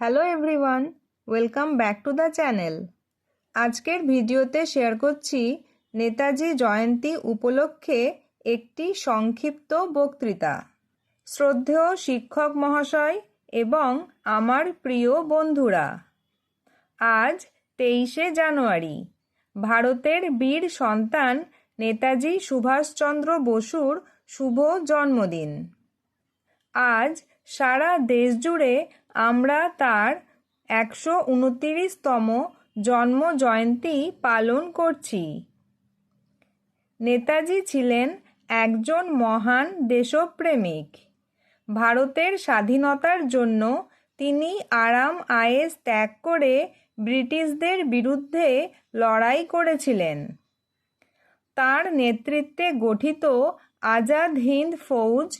Hello everyone welcome back to the channel আজকের ভিডিওতে share করছি নেতাজি জয়ন্তী উপলক্ষে একটি সংক্ষিপ্ত বক্তৃতা। শ্রদ্ধেয় শিক্ষক মহাশয় এবং আমার প্রিয় বন্ধুরা, আজ তেইশে জানুয়ারি, ভারতের বীর সন্তান নেতাজি সুভাষচন্দ্র বসুর শুভ জন্মদিন। আজ সারা দেশ জুড়ে আমরা তার একশো উনতিরিশতম জন্ম জয়ন্তী পালন করছি। নেতাজি ছিলেন একজন মহান দেশপ্রেমিক। ভারতের স্বাধীনতার জন্য তিনি আরাম আয়েস ত্যাগ করে ব্রিটিশদের বিরুদ্ধে লড়াই করেছিলেন। তার নেতৃত্বে গঠিত আজাদ হিন্দ ফৌজ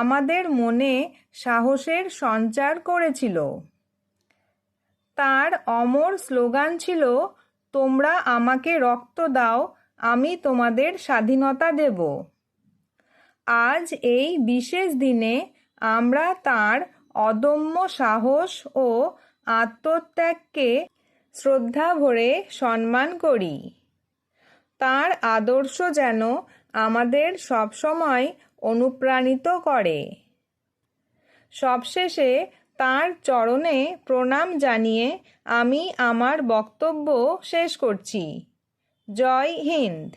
আমাদের মনে সাহসের সঞ্চার করেছিল। তার অমর স্লোগান ছিল, তোমরা আমাকে রক্ত দাও, আমি তোমাদের স্বাধীনতা দেব। আজ এই বিশেষ দিনে আমরা তার অদম্য সাহস ও আত্মত্যাগকে শ্রদ্ধা ভরে সম্মান করি। তার আদর্শ যেন আমাদের সবসময় অনুপ্রাণিত করে। সবশেষে তার চরণে প্রণাম জানিয়ে আমি আমার বক্তব্য শেষ করছি। জয় হিন্দ।